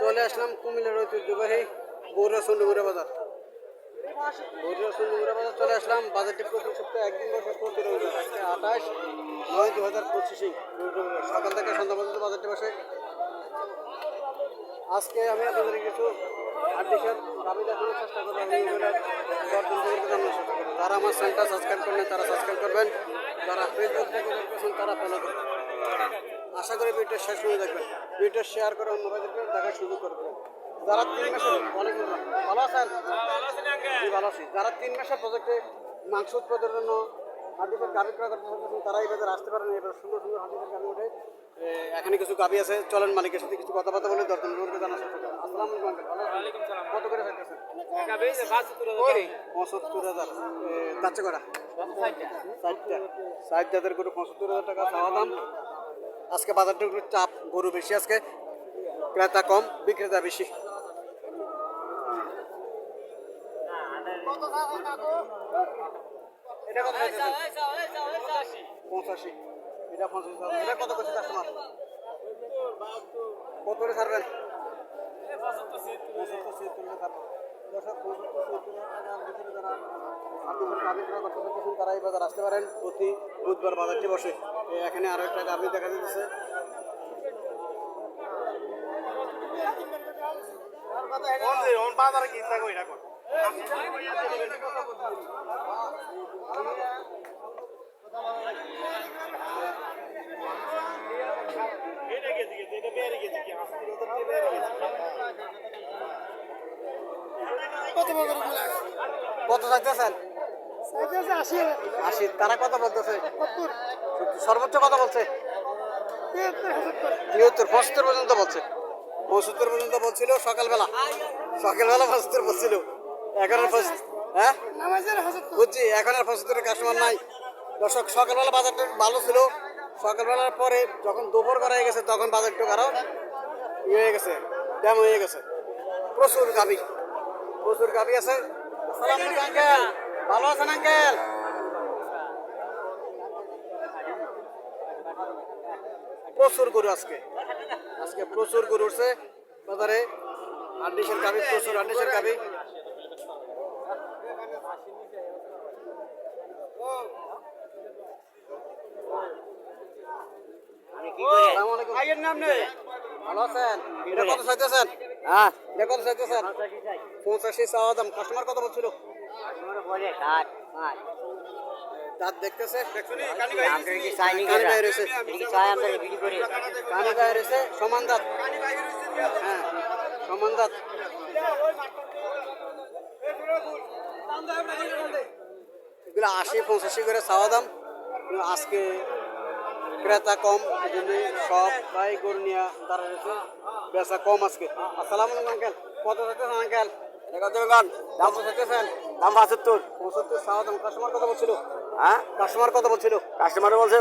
চলে আসলাম কুমিল্লার ঐতিহ্যবাহী গৌরা সন্ডুগুড়া বাজার। গৌরা সন্ডুগুড়া বাজার চলে আসলাম। বাজারটি প্রতি সপ্তাহে একদিন প্রতি রবিবার আজকে আঠাশ নয় দু হাজার পঁচিশে সকাল থেকে সন্ধ্যা পর্যন্ত বাজারটি বসে। আজকে আমি আপনাদের কিছু আর্টিকেল দাবি দেখানোর চেষ্টা করব। আমি জানানোর চেষ্টা করব। যারা আমার চ্যানেলটা সাবস্ক্রাইব করবেন তারা সাবস্ক্রাইব করবেন। যারা ফেসবুক থেকে তারা ফলো করবেন। আশা করি ভিডিওটা শেষ হয়ে দেখবেন। ভিডিওটা শেয়ার করে অন্য ভাইদেরকে দেখার সুযোগ করে দেবেন। যারা তিন মাসের আসসালাম। ভালো। আছেন? ভালো আছি। যারা তিন মাসের প্রজেক্টে মাংস উৎপাদনের জন্য হাতিদের গাভি ক্রয় করতে চাইতেছেন তারা এই বাজারে আসতে পারেন। এবার সুন্দর সুন্দর হাতিদের গাভি ওঠে এখানে কিছু গাভি আছে। চলেন মালিকের সাথে কিছু কথাবার্তা বলে দরদাম করে জানার চেষ্টা করেন আসসালামু? কত করে পঁচাত্তর হাজার। যাচ্ছে ষাট জাতের গরু, পঁচাত্তর হাজার টাকা। চাওয়া দাম? আজকে বাজারটা একটু চাপ, গরু বেশি আজকে, ক্রেতা কম, বিক্রেতা বেশি। এটা পঞ্চাশ কত কাস্টমার চাইতেছেন তারা এই বাজার আসতে পারেন। প্রতি বুধবার বাজারটি বসে। এখানে আরও একটা গাভি দেখা যাচ্ছে। কত চাইতেছেন? আশি। তারা কত বলতেছে? সত্তর। সর্বোচ্চ কথা বলছে। তিয়াত্তর পঁচাত্তর পর্যন্ত বলছে। পঁচাত্তর পর্যন্ত বলছিল, সকালবেলা। সকালবেলা পঁচাত্তর বলছিল। এখন আর হ্যাঁ? বুঝছি, এখন আর পঁচাত্তরের কাস্টমার নাই। দর্শক, সকালবেলা বাজারটা ভালো ছিল। সকালবেলার পরে যখন দুপুর করা হয়ে গেছে, তখন বাজার একটু আরও ইয়ে হয়ে গেছে ড্যাম হয়ে গেছে। প্রচুর গাবি প্রচুর গাবি আছে। ভালো আছেন, আঙ্কেল? প্রচুর গরু আজকে। আজকে প্রচুর গরু উঠছে। বাজারে আন্ডিসের গাবি প্রচুর আন্ডিসের গাবি। ভালো আছেন? এটা কত চাইতেছেন? হ্যাঁ। এটা কত চাইতেছেন? পঁচাশি চাওয়া দাম। কাস্টমার কত বলছিল? দাঁত দেখতেছে। কানে গায়ে রয়েছে। সমান দাঁত। হ্যাঁ সমান দাঁত। এগুলো আশি পঁচাশি করে চাওয়া দাম। আজকে ক্রেতা কম এই জন্য সবাই গরু নিয়ে দাঁড়া রয়েছে। বেচা কম আজকে। আসসালামু আলাইকুম আঙ্কেল। কত চাইতেছেন আঙ্কেল? কত দাম দাম পঁচাত্তর পঁচাত্তর চাওয়া দাম। কাস্টমার কথা বলছিল। হ্যাঁ? কাস্টমার কত বলছিল? কাস্টমার বলছে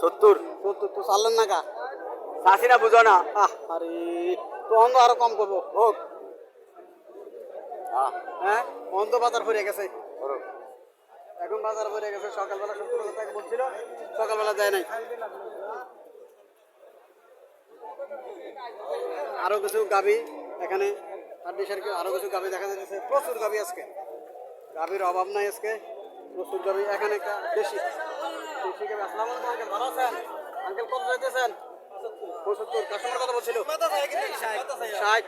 সত্তর। সত্তর তো চাললেন না কা চাষিরা বুঝো না। আহ আরে তো অন্ধ আরও কম করব। হোক। হ্যাঁ? অন্ধ বাজার ভরে গেছে। এখন বাজার ভরে গেছে সকালবেলা সত্তর হাজার টাকা বলছিল সকালবেলা দেয় নাই। আরও কিছু গাবি এখানে আর দেশের আরও কিছু গাবি দেখা যাচ্ছে প্রচুর গাবি আজকে। গাবির অভাব নাই আজকে। এখানে একটা দেশি। দেশি গাবি আসসালামু আলাইকুম আঙ্কেল ভালো আছেন? আঙ্কেল কত চাইতেছেন? পঁচাত্তর কাস্টমার কত বলছিল? ষাট।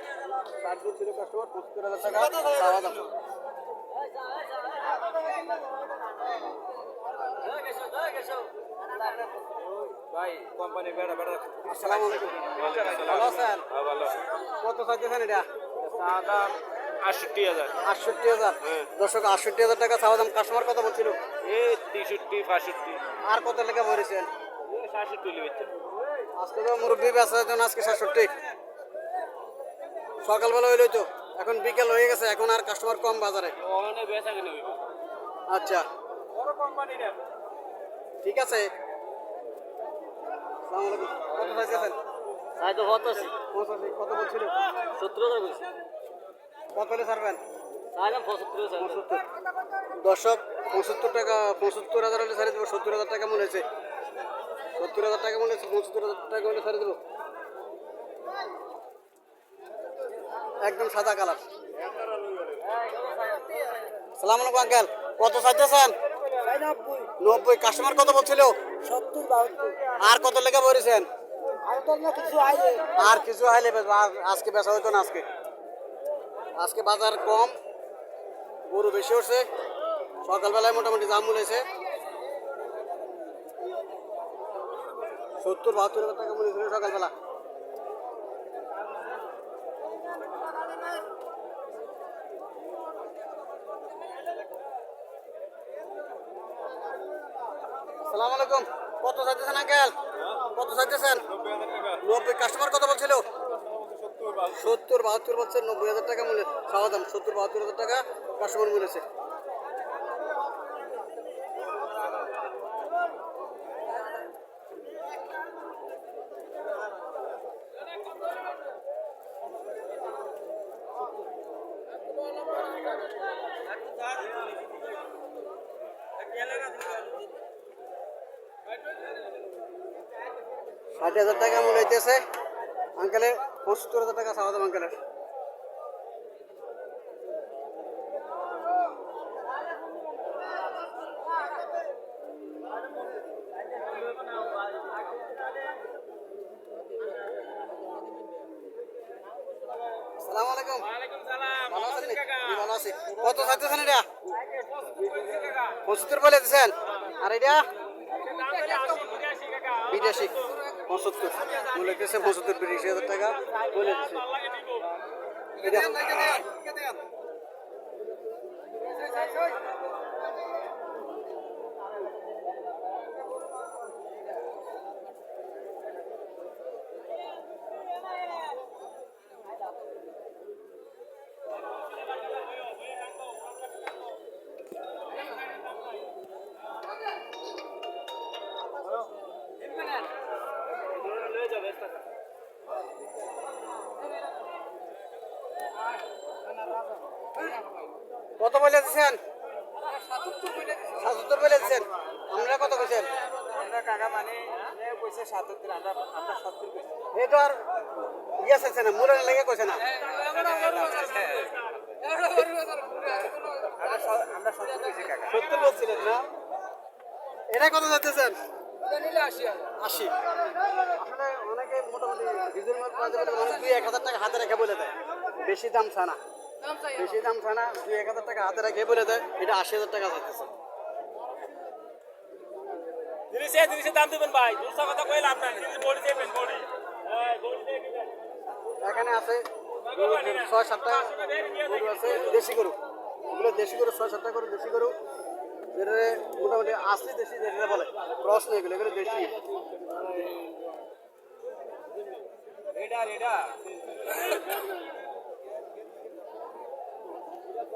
ষাট বলছিল কাস্টমার পঁচাত্তর হাজার টাকা। চাওয়া দাম ভাই কোম্পানি বেড়া বেড়া। আসসালামু ভালো কত চাইতেছেন এটা? দাম আটষট্টি হাজার। আটষট্টি হাজার? দর্শক আটষট্টি হাজার টাকা চাওয়া দাম। কাস্টমার কত বলছিল? এ তেষট্টি বাষট্টি আর কত লেখা ভরেছেন সাতষট্টি আজকে তো মুরব্বী বেচার জন্য আজকে সাতষট্টি। সকালবেলা হইলই তো। এখন বিকেল হয়ে গেছে এখন আর কাস্টমার কম বাজারে। বেচা আচ্ছা। ঠিক আছে। কত তো কত কত বলছিল? সত্তর হাজার কত হলে ছাড়বেন পঁচাত্তর দর্শক পঁচাত্তর টাকা পঁচাত্তর হাজার হলে ছাড়ে দেবো সত্তর হাজার টাকা মনে হয়েছে। সত্তর হাজার টাকা মনে হচ্ছে পঁচাত্তর হাজার টাকা হলে ছাড়ে দেবো। একদম সাদা কালার। সালাম আলাইকুম আঙ্কেল। কত চাইতেছেন? নব্বই। কাস্টমার কত বলছিল? আর কত লেখা বলেছেন আর কিছু আর কিছু হাইলে আর আজকে বেচা হইতো না আজকে। আজকে বাজার কম, গরু বেশি উঠছে। সকালবেলায় মোটামুটি দাম মূলেছে সত্তর, বাহাত্তর হাজার টাকা মূল্য ছিল সকালবেলা। সালাম আলাইকুম। কত চাইতেছেন আঙ্কেল? কত চাইতেছেন? নব্বই। কাস্টমার কত বলছিল? সত্তর, বাহাত্তর বলছেন নব্বই হাজার টাকা মূল্য খাওয়া দাম। সত্তর, বাহাত্তর হাজার টাকা কাস্টমার মূল্যছে ষাট হাজার টাকা মূল্য হইতেছে। আঙ্কেলের পঁচাত্তর হাজার টাকা খাওয়া দাম আঙ্কেলের সালাম আলাইকুম ভালো আছেন ভালো আছি কত চাইতেছেন এটা পঁচাত্তর বলে দিচ্ছেন আর এটা বিরাশি পঁচাত্তর। মূল্য হইতেছে পঁচাত্তর বিরাশি হাজার টাকা। বলে দিচ্ছে এটা কত বলে দিচ্ছেন সাতাত্তর বলে দিচ্ছেন আপনারা কত কইছেন আমরা কাকা মানে পয়সা সাতাত্তর আমরা আমরা সত্তর কইছি। এই তো আর ইয়ে চাইছে না মূল্য লেগে কইছে না। আমরা স- আমরা সত্তর কইছি কাকা। সত্তর বলছিলেন না? এটা কত যাচ্ছেন? আশি আসলে অনেকে মোটামুটি ডিজেল মাল পাওয়া যাবে দুই এক হাজার টাকা হাতে রেখে বলে দেয়। বেশি দাম ছানা বেশি দাম ছানা দুই এক হাজার টাকা হাতে রেখে বলে দেয় এটা আশি হাজার টাকা জিনিসে জিনিসের দাম দিবেন ভাই দুশো কথা কইলে আপনার জিনিস বডি দেবেন বডি। হ্যাঁ বডি দেবেন। এখানে আছে গরু ছয় সাতটা গরু আছে দেশি গরু। এগুলো দেশি গরু ছয় সাতটা গরু দেশি গরু। যেটা মোটামুটি আসলি দেশি যেটা বলে ক্রস নেই এগুলো এগুলো দেশি। রেডা রেডা এটা তো এটা গোসল করে আর দুটো একটা ভিডিও গোসল করে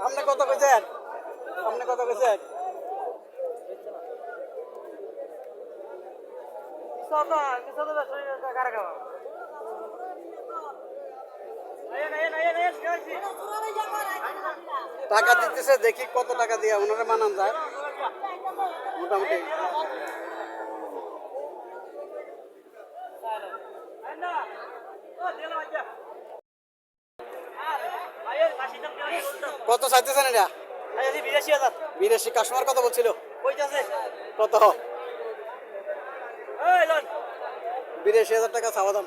আপনি কত কইছেন আপনি কত কইছেন টাকা দিতেছে দেখি কত টাকা দিয়ে ওনারা মানান যায় মোটামুটি কত চাইতেছেন এটা? বিরাশি হাজার। বিদেশি কাস্টমার কত বলছিল? কত? বিদেশি বিরাশি হাজার টাকা সাবাদাম সাবাদাম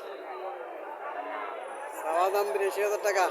চাওয়া দাম বিরাশি হাজার টাকা।